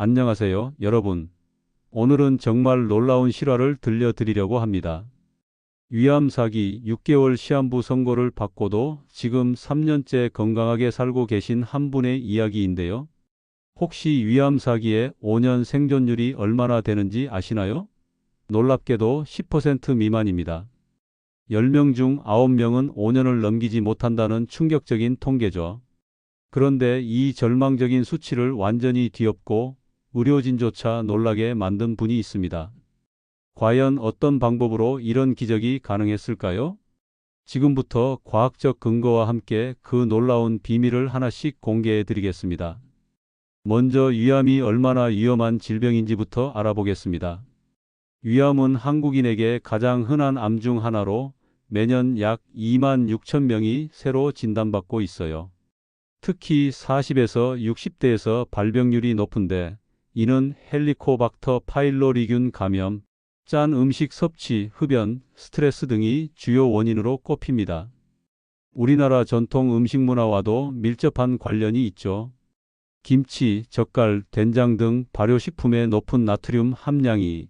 안녕하세요, 여러분. 오늘은 정말 놀라운 실화를 들려드리려고 합니다. 위암 사기 6개월 시한부 선고를 받고도 지금 3년째 건강하게 살고 계신 한 분의 이야기인데요. 혹시 위암 사기의 5년 생존율이 얼마나 되는지 아시나요? 놀랍게도 10% 미만입니다. 10명 중 9명은 5년을 넘기지 못한다는 충격적인 통계죠. 그런데 이 절망적인 수치를 완전히 뒤엎고 의료진조차 놀라게 만든 분이 있습니다. 과연 어떤 방법으로 이런 기적이 가능했을까요? 지금부터 과학적 근거와 함께 그 놀라운 비밀을 하나씩 공개해 드리겠습니다. 먼저 위암이 얼마나 위험한 질병인지부터 알아보겠습니다. 위암은 한국인에게 가장 흔한 암 중 하나로 매년 약 2만 6천 명이 새로 진단받고 있어요. 특히 40에서 60대에서 발병률이 높은데 이는 헬리코박터 파일로리균 감염, 짠 음식 섭취, 흡연, 스트레스 등이 주요 원인으로 꼽힙니다. 우리나라 전통 음식 문화와도 밀접한 관련이 있죠. 김치, 젓갈, 된장 등 발효식품의 높은 나트륨 함량이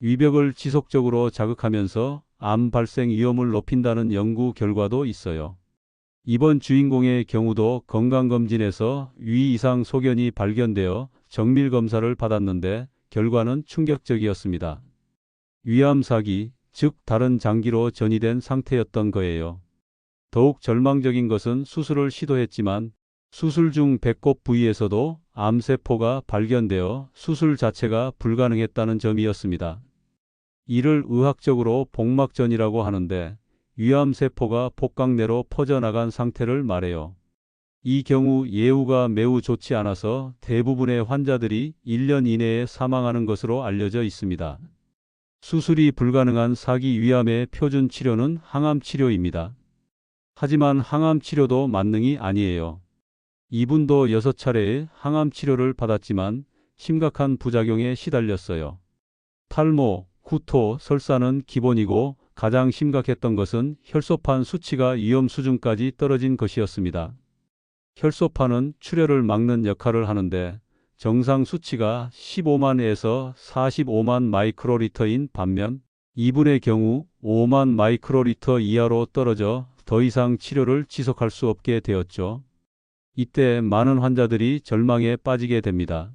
위벽을 지속적으로 자극하면서 암 발생 위험을 높인다는 연구 결과도 있어요. 이번 주인공의 경우도 건강검진에서 위 이상 소견이 발견되어 정밀 검사를 받았는데 결과는 충격적이었습니다. 위암 사기, 즉 다른 장기로 전이된 상태였던 거예요. 더욱 절망적인 것은 수술을 시도했지만 수술 중 배꼽 부위에서도 암세포가 발견되어 수술 자체가 불가능했다는 점이었습니다. 이를 의학적으로 복막전이라고 하는데 위암세포가 복강내로 퍼져나간 상태를 말해요. 이 경우 예후가 매우 좋지 않아서 대부분의 환자들이 1년 이내에 사망하는 것으로 알려져 있습니다. 수술이 불가능한 사기 위암의 표준 치료는 항암 치료입니다. 하지만 항암 치료도 만능이 아니에요. 이분도 6차례의 항암 치료를 받았지만 심각한 부작용에 시달렸어요. 탈모, 구토, 설사는 기본이고 가장 심각했던 것은 혈소판 수치가 위험 수준까지 떨어진 것이었습니다. 혈소판은 출혈을 막는 역할을 하는데 정상 수치가 15만에서 45만 마이크로리터인 반면 이분의 경우 5만 마이크로리터 이하로 떨어져 더 이상 치료를 지속할 수 없게 되었죠. 이때 많은 환자들이 절망에 빠지게 됩니다.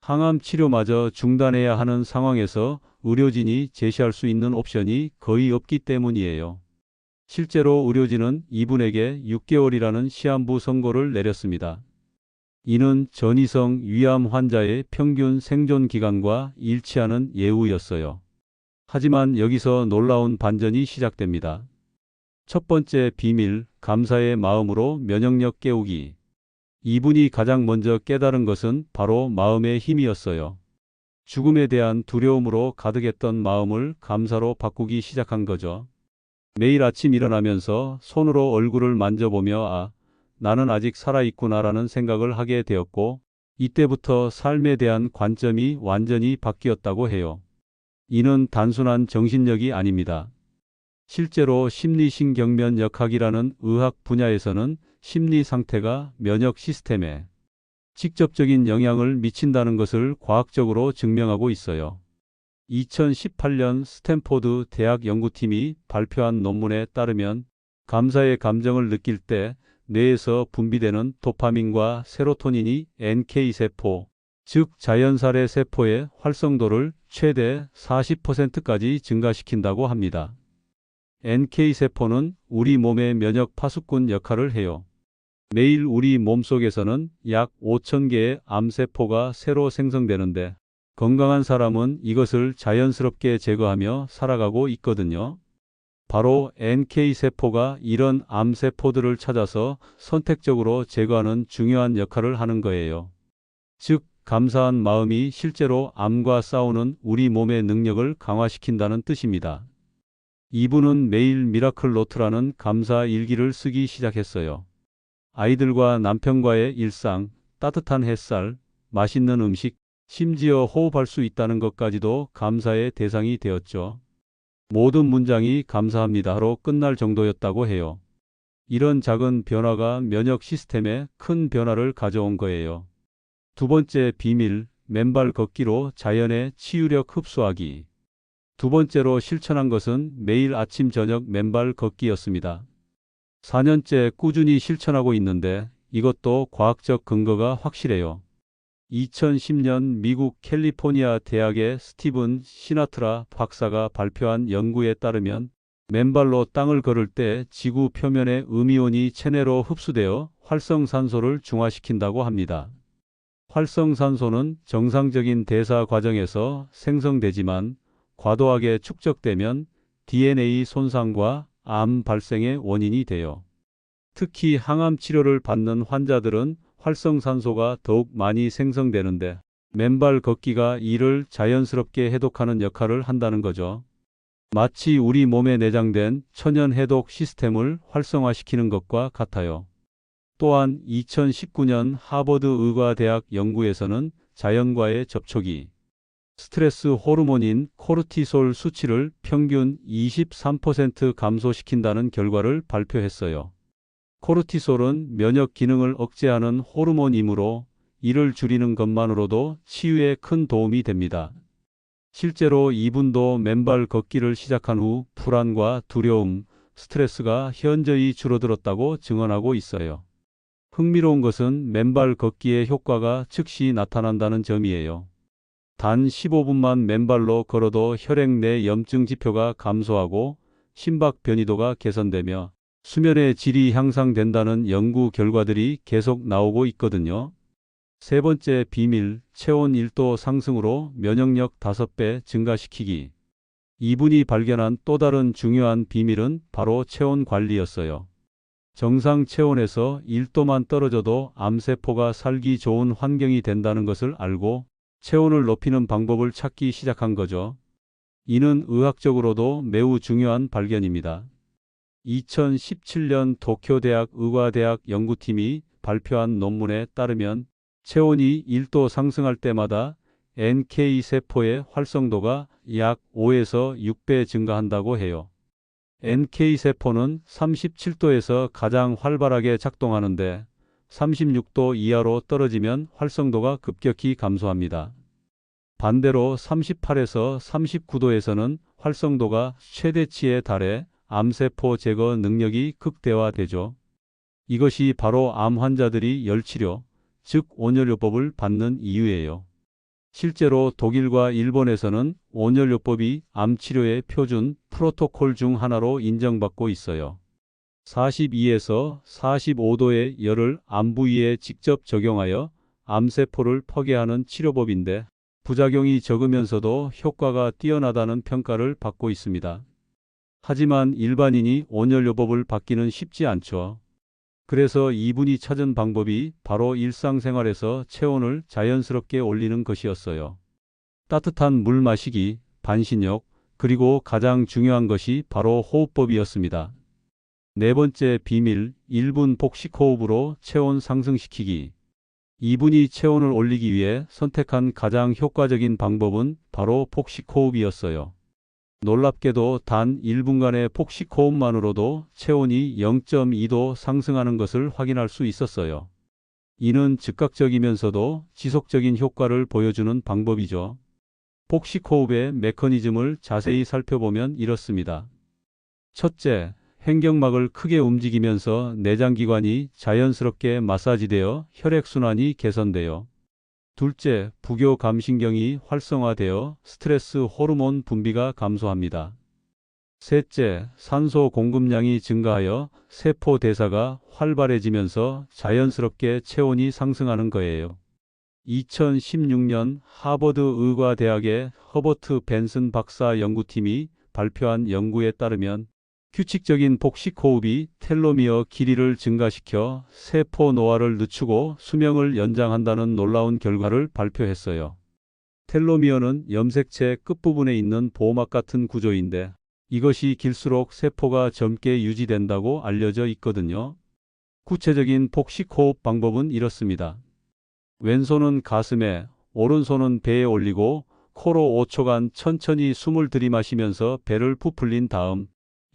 항암 치료마저 중단해야 하는 상황에서 의료진이 제시할 수 있는 옵션이 거의 없기 때문이에요. 실제로 의료진은 이분에게 6개월이라는 시한부 선고를 내렸습니다. 이는 전이성 위암 환자의 평균 생존 기간과 일치하는 예우였어요. 하지만 여기서 놀라운 반전이 시작됩니다. 첫 번째 비밀, 감사의 마음으로 면역력 깨우기. 이분이 가장 먼저 깨달은 것은 바로 마음의 힘이었어요. 죽음에 대한 두려움으로 가득했던 마음을 감사로 바꾸기 시작한 거죠. 매일 아침 일어나면서 손으로 얼굴을 만져보며 아, 나는 아직 살아있구나라는 생각을 하게 되었고, 이때부터 삶에 대한 관점이 완전히 바뀌었다고 해요. 이는 단순한 정신력이 아닙니다. 실제로 심리신경면역학이라는 의학 분야에서는 심리 상태가 면역 시스템에 직접적인 영향을 미친다는 것을 과학적으로 증명하고 있어요. 2018년 스탠포드 대학 연구팀이 발표한 논문에 따르면 감사의 감정을 느낄 때 뇌에서 분비되는 도파민과 세로토닌이 NK세포, 즉 자연살의 세포의 활성도를 최대 40%까지 증가시킨다고 합니다. NK세포는 우리 몸의 면역 파수꾼 역할을 해요. 매일 우리 몸속에서는 약 5,000개의 암세포가 새로 생성되는데 건강한 사람은 이것을 자연스럽게 제거하며 살아가고 있거든요. 바로 NK세포가 이런 암세포들을 찾아서 선택적으로 제거하는 중요한 역할을 하는 거예요. 즉, 감사한 마음이 실제로 암과 싸우는 우리 몸의 능력을 강화시킨다는 뜻입니다. 이분은 매일 미라클 노트라는 감사 일기를 쓰기 시작했어요. 아이들과 남편과의 일상, 따뜻한 햇살, 맛있는 음식, 심지어 호흡할 수 있다는 것까지도 감사의 대상이 되었죠. 모든 문장이 감사합니다로 끝날 정도였다고 해요. 이런 작은 변화가 면역 시스템에 큰 변화를 가져온 거예요. 두 번째 비밀, 맨발 걷기로 자연의 치유력 흡수하기. 두 번째로 실천한 것은 매일 아침 저녁 맨발 걷기였습니다. 4년째 꾸준히 실천하고 있는데 이것도 과학적 근거가 확실해요. 2010년 미국 캘리포니아 대학의 스티븐 시나트라 박사가 발표한 연구에 따르면 맨발로 땅을 걸을 때 지구 표면의 음이온이 체내로 흡수되어 활성산소를 중화시킨다고 합니다. 활성산소는 정상적인 대사 과정에서 생성되지만 과도하게 축적되면 DNA 손상과 암 발생의 원인이 돼요. 특히 항암 치료를 받는 환자들은 활성산소가 더욱 많이 생성되는데 맨발 걷기가 이를 자연스럽게 해독하는 역할을 한다는 거죠. 마치 우리 몸에 내장된 천연 해독 시스템을 활성화시키는 것과 같아요. 또한 2019년 하버드 의과대학 연구에서는 자연과의 접촉이 스트레스 호르몬인 코르티솔 수치를 평균 23% 감소시킨다는 결과를 발표했어요. 코르티솔은 면역 기능을 억제하는 호르몬이므로 이를 줄이는 것만으로도 치유에 큰 도움이 됩니다. 실제로 이분도 맨발 걷기를 시작한 후 불안과 두려움, 스트레스가 현저히 줄어들었다고 증언하고 있어요. 흥미로운 것은 맨발 걷기의 효과가 즉시 나타난다는 점이에요. 단 15분만 맨발로 걸어도 혈액 내 염증 지표가 감소하고 심박 변이도가 개선되며 수면의 질이 향상된다는 연구 결과들이 계속 나오고 있거든요. 세 번째 비밀, 체온 1도 상승으로 면역력 5배 증가시키기. 이분이 발견한 또 다른 중요한 비밀은 바로 체온 관리였어요. 정상 체온에서 1도만 떨어져도 암세포가 살기 좋은 환경이 된다는 것을 알고 체온을 높이는 방법을 찾기 시작한 거죠. 이는 의학적으로도 매우 중요한 발견입니다. 2017년 도쿄대학 의과대학 연구팀이 발표한 논문에 따르면 체온이 1도 상승할 때마다 NK 세포의 활성도가 약 5에서 6배 증가한다고 해요. NK 세포는 37도에서 가장 활발하게 작동하는데 36도 이하로 떨어지면 활성도가 급격히 감소합니다. 반대로 38에서 39도에서는 활성도가 최대치에 달해 암세포 제거 능력이 극대화되죠. 이것이 바로 암 환자들이 열치료, 즉 온열요법을 받는 이유예요. 실제로 독일과 일본에서는 온열요법이 암 치료의 표준 프로토콜 중 하나로 인정받고 있어요. 42에서 45도의 열을 암 부위에 직접 적용하여 암세포를 포개하는 치료법인데 부작용이 적으면서도 효과가 뛰어나다는 평가를 받고 있습니다. 하지만 일반인이 온열요법을 받기는 쉽지 않죠. 그래서 이분이 찾은 방법이 바로 일상생활에서 체온을 자연스럽게 올리는 것이었어요. 따뜻한 물 마시기, 반신욕, 그리고 가장 중요한 것이 바로 호흡법이었습니다. 네 번째 비밀, 1분 복식 호흡으로 체온 상승시키기. 이분이 체온을 올리기 위해 선택한 가장 효과적인 방법은 바로 복식 호흡이었어요. 놀랍게도 단 1분간의 폭식 호흡만으로도 체온이 0.2도 상승하는 것을 확인할 수 있었어요. 이는 즉각적이면서도 지속적인 효과를 보여주는 방법이죠. 폭식 호흡의 메커니즘을 자세히 살펴보면 이렇습니다. 첫째, 횡격막을 크게 움직이면서 내장기관이 자연스럽게 마사지되어 혈액순환이 개선되어 둘째, 부교 감신경이 활성화되어 스트레스 호르몬 분비가 감소합니다. 셋째, 산소 공급량이 증가하여 세포 대사가 활발해지면서 자연스럽게 체온이 상승하는 거예요. 2016년 하버드 의과대학의 허버트 벤슨 박사 연구팀이 발표한 연구에 따르면 규칙적인 복식 호흡이 텔로미어 길이를 증가시켜 세포 노화를 늦추고 수명을 연장한다는 놀라운 결과를 발표했어요. 텔로미어는 염색체 끝부분에 있는 보호막 같은 구조인데 이것이 길수록 세포가 젊게 유지된다고 알려져 있거든요. 구체적인 복식 호흡 방법은 이렇습니다. 왼손은 가슴에, 오른손은 배에 올리고 코로 5초간 천천히 숨을 들이마시면서 배를 부풀린 다음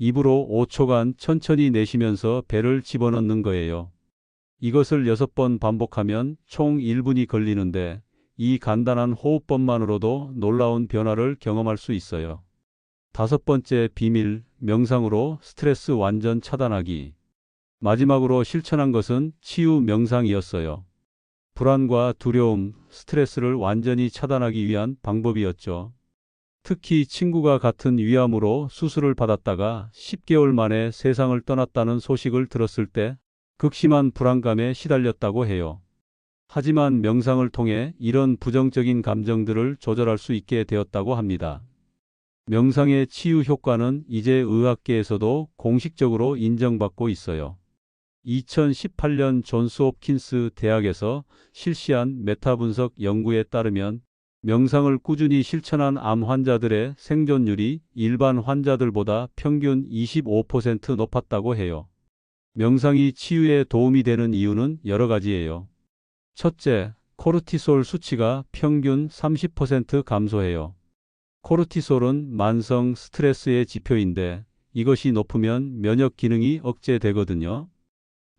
입으로 5초간 천천히 내쉬면서 배를 집어넣는 거예요. 이것을 6번 반복하면 총 1분이 걸리는데 이 간단한 호흡법만으로도 놀라운 변화를 경험할 수 있어요. 다섯 번째 비밀, 명상으로 스트레스 완전 차단하기. 마지막으로 실천한 것은 치유 명상이었어요. 불안과 두려움, 스트레스를 완전히 차단하기 위한 방법이었죠. 특히 친구가 같은 위암으로 수술을 받았다가 10개월 만에 세상을 떠났다는 소식을 들었을 때 극심한 불안감에 시달렸다고 해요. 하지만 명상을 통해 이런 부정적인 감정들을 조절할 수 있게 되었다고 합니다. 명상의 치유 효과는 이제 의학계에서도 공식적으로 인정받고 있어요. 2018년 존스 홉킨스 대학에서 실시한 메타 분석 연구에 따르면 명상을 꾸준히 실천한 암 환자들의 생존율이 일반 환자들보다 평균 25% 높았다고 해요. 명상이 치유에 도움이 되는 이유는 여러 가지예요. 첫째, 코르티솔 수치가 평균 30% 감소해요. 코르티솔은 만성 스트레스의 지표인데 이것이 높으면 면역 기능이 억제되거든요.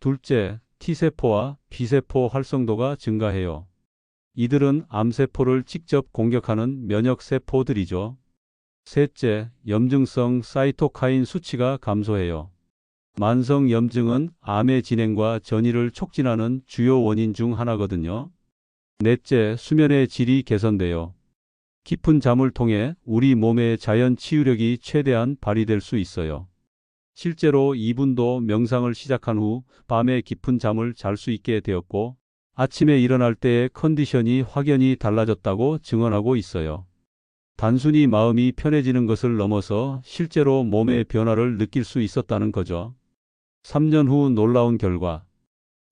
둘째, T세포와 B세포 활성도가 증가해요. 이들은 암세포를 직접 공격하는 면역세포들이죠. 셋째, 염증성 사이토카인 수치가 감소해요. 만성 염증은 암의 진행과 전이를 촉진하는 주요 원인 중 하나거든요. 넷째, 수면의 질이 개선돼요. 깊은 잠을 통해 우리 몸의 자연 치유력이 최대한 발휘될 수 있어요. 실제로 이분도 명상을 시작한 후 밤에 깊은 잠을 잘 수 있게 되었고 아침에 일어날 때의 컨디션이 확연히 달라졌다고 증언하고 있어요. 단순히 마음이 편해지는 것을 넘어서 실제로 몸의 변화를 느낄 수 있었다는 거죠. 3년 후 놀라운 결과.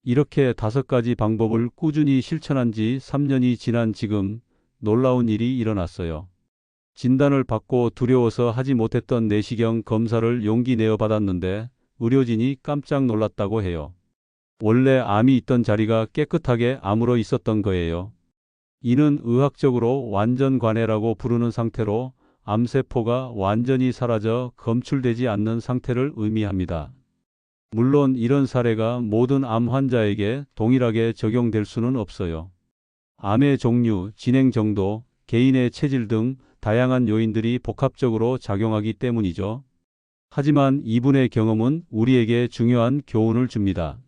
이렇게 다섯 가지 방법을 꾸준히 실천한 지 3년이 지난 지금 놀라운 일이 일어났어요. 진단을 받고 두려워서 하지 못했던 내시경 검사를 용기 내어 받았는데 의료진이 깜짝 놀랐다고 해요. 원래 암이 있던 자리가 깨끗하게 아물어 있었던 거예요. 이는 의학적으로 완전 관해라고 부르는 상태로 암세포가 완전히 사라져 검출되지 않는 상태를 의미합니다. 물론 이런 사례가 모든 암 환자에게 동일하게 적용될 수는 없어요. 암의 종류, 진행 정도, 개인의 체질 등 다양한 요인들이 복합적으로 작용하기 때문이죠. 하지만 이분의 경험은 우리에게 중요한 교훈을 줍니다.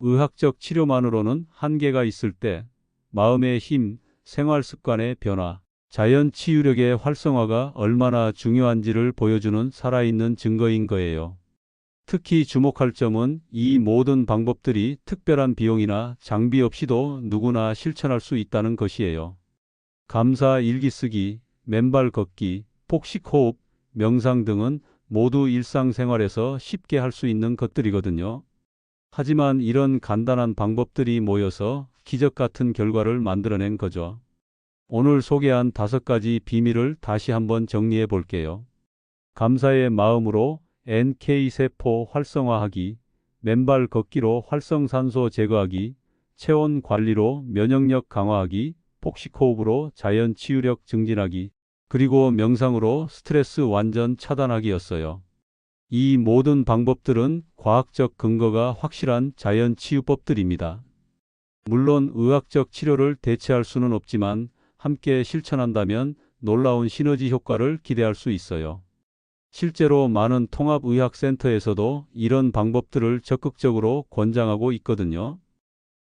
의학적 치료만으로는 한계가 있을 때 마음의 힘, 생활 습관의 변화, 자연 치유력의 활성화가 얼마나 중요한지를 보여주는 살아있는 증거인 거예요. 특히 주목할 점은 이 모든 방법들이 특별한 비용이나 장비 없이도 누구나 실천할 수 있다는 것이에요. 감사 일기 쓰기, 맨발 걷기, 폭식 호흡, 명상 등은 모두 일상생활에서 쉽게 할 수 있는 것들이거든요. 하지만 이런 간단한 방법들이 모여서 기적 같은 결과를 만들어낸 거죠. 오늘 소개한 다섯 가지 비밀을 다시 한번 정리해 볼게요. 감사의 마음으로 NK세포 활성화하기, 맨발 걷기로 활성산소 제거하기, 체온 관리로 면역력 강화하기, 폭식호흡으로 자연 치유력 증진하기, 그리고 명상으로 스트레스 완전 차단하기였어요. 이 모든 방법들은 과학적 근거가 확실한 자연 치유법들입니다. 물론 의학적 치료를 대체할 수는 없지만 함께 실천한다면 놀라운 시너지 효과를 기대할 수 있어요. 실제로 많은 통합의학센터에서도 이런 방법들을 적극적으로 권장하고 있거든요.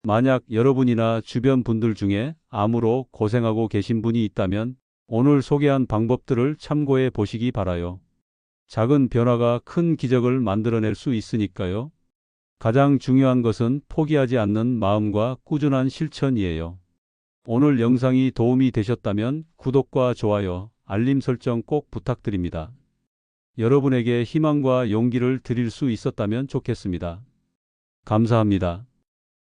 만약 여러분이나 주변 분들 중에 암으로 고생하고 계신 분이 있다면 오늘 소개한 방법들을 참고해 보시기 바라요. 작은 변화가 큰 기적을 만들어낼 수 있으니까요. 가장 중요한 것은 포기하지 않는 마음과 꾸준한 실천이에요. 오늘 영상이 도움이 되셨다면 구독과 좋아요, 알림 설정 꼭 부탁드립니다. 여러분에게 희망과 용기를 드릴 수 있었다면 좋겠습니다. 감사합니다.